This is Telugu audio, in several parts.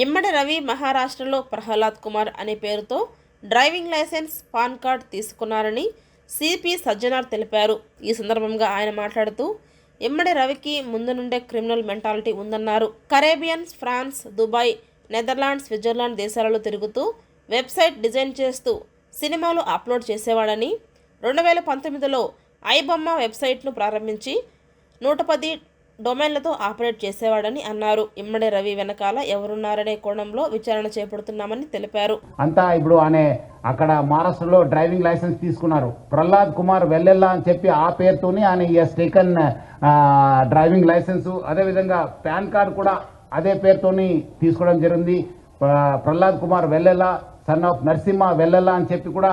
ఇమ్మడి రవి మహారాష్ట్రలో ప్రహ్లాద్ కుమార్ అనే పేరుతో డ్రైవింగ్ లైసెన్స్ పాన్ కార్డ్ తీసుకున్నారని సిపి సజ్జనార్ తెలిపారు. ఈ సందర్భంగా ఆయన మాట్లాడుతూ ఇమ్మడి రవికి ముందు నుండే క్రిమినల్ మెంటాలిటీ ఉందన్నారు. Caribbeans France Dubai Netherlands Switzerland దేశాలలో తిరుగుతూ వెబ్సైట్ డిజైన్ చేస్తూ సినిమాలు అప్లోడ్ చేసేవాడని రెండు వేల పంతొమ్మిదిలో ఐబొమ్మ వెబ్సైట్ను ప్రారంభించి నూట పది డొమైన్లతో ఆపరేట్ చేసేవాడని అన్నారు. ఇమ్మడి రవి వెనకాల ఎవరున్నారనే కోణంలో విచారణ చేపడుతున్నామని తెలిపారు. అంతా ఇప్పుడు ఆయన అక్కడ మహారాష్ట్రలో డ్రైవింగ్ లైసెన్స్ తీసుకున్నారు. ప్రహ్లాద్ కుమార్ వెల్లెల్లా అని చెప్పి ఆ పేరుతోనే ఆయన ఎస్ టేకన్ డ్రైవింగ్ లైసెన్సు అదేవిధంగా పాన్ కార్డ్ కూడా అదే పేరుతోని తీసుకోవడం జరిగింది. ప్రహ్లాద్ కుమార్ వెల్లెల్లా సన్ ఆఫ్ నరసింహ వెల్లెల్లా అని చెప్పి కూడా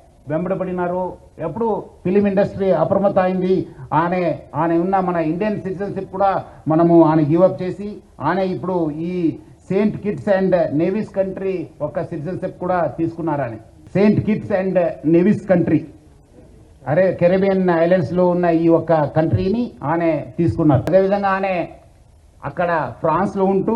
వెంబడబడినారు. ఎప్పుడు ఫిలిం ఇండస్ట్రీ అప్రమత్త అయింది ఆయన ఆయన ఉన్న మన ఇండియన్ సిటిజన్షిప్ కూడా మనము ఆయన గివప్ చేసి ఆయన ఇప్పుడు ఈ Saint Kitts and Nevis country ఒక సిటిజన్షిప్ కూడా తీసుకున్నారని. Saint Kitts and Nevis country. అరే కెరేబియన్ ఐలాండ్స్లో ఉన్న ఈ ఒక్క కంట్రీని ఆయన తీసుకున్నారు. అదేవిధంగా ఆయన అక్కడ ఫ్రాన్స్లో ఉంటూ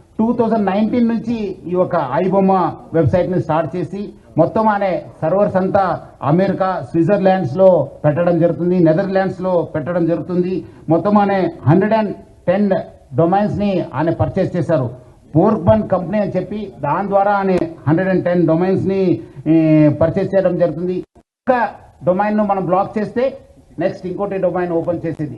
టూ థౌజండ్ నైన్టీన్ నుంచి ఈ యొక్క ఐబొమ్మ వెబ్సైట్ని స్టార్ట్ చేసి మొత్తం అనే సర్వర్స్ అంతా అమెరికా స్విట్జర్లాండ్స్లో పెట్టడం జరుగుతుంది నెదర్లాండ్స్లో పెట్టడం జరుగుతుంది. మొత్తం అనే హండ్రెడ్ అండ్ టెన్ డొమైన్స్ని ఆయన పర్చేస్ చేశారు. పోర్క్బన్ కంపెనీ అని చెప్పి దాని ద్వారా ఆయన హండ్రెడ్ అండ్ టెన్ డొమైన్స్ని పర్చేస్ చేయడం జరుగుతుంది. ఒక డొమైన్ను మనం బ్లాక్ చేస్తే నెక్స్ట్ ఇంకోటి డొమైన్ ఓపెన్ చేసేది.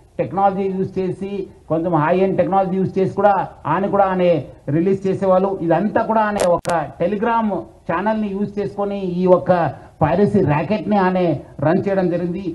టెక్నాలజీ యూజ్ చేసి కొంచెం హై అండ్ టెక్నాలజీ యూజ్ చేసి కూడా ఆయన కూడా ఆయన రిలీజ్ చేసేవాళ్ళు. ఇదంతా కూడా ఆయన ఒక టెలిగ్రామ్ ఛానల్ని యూజ్ చేసుకొని ఈ ఒక పైరసీ ర్యాకెట్ని ఆయన రన్ చేయడం జరిగింది.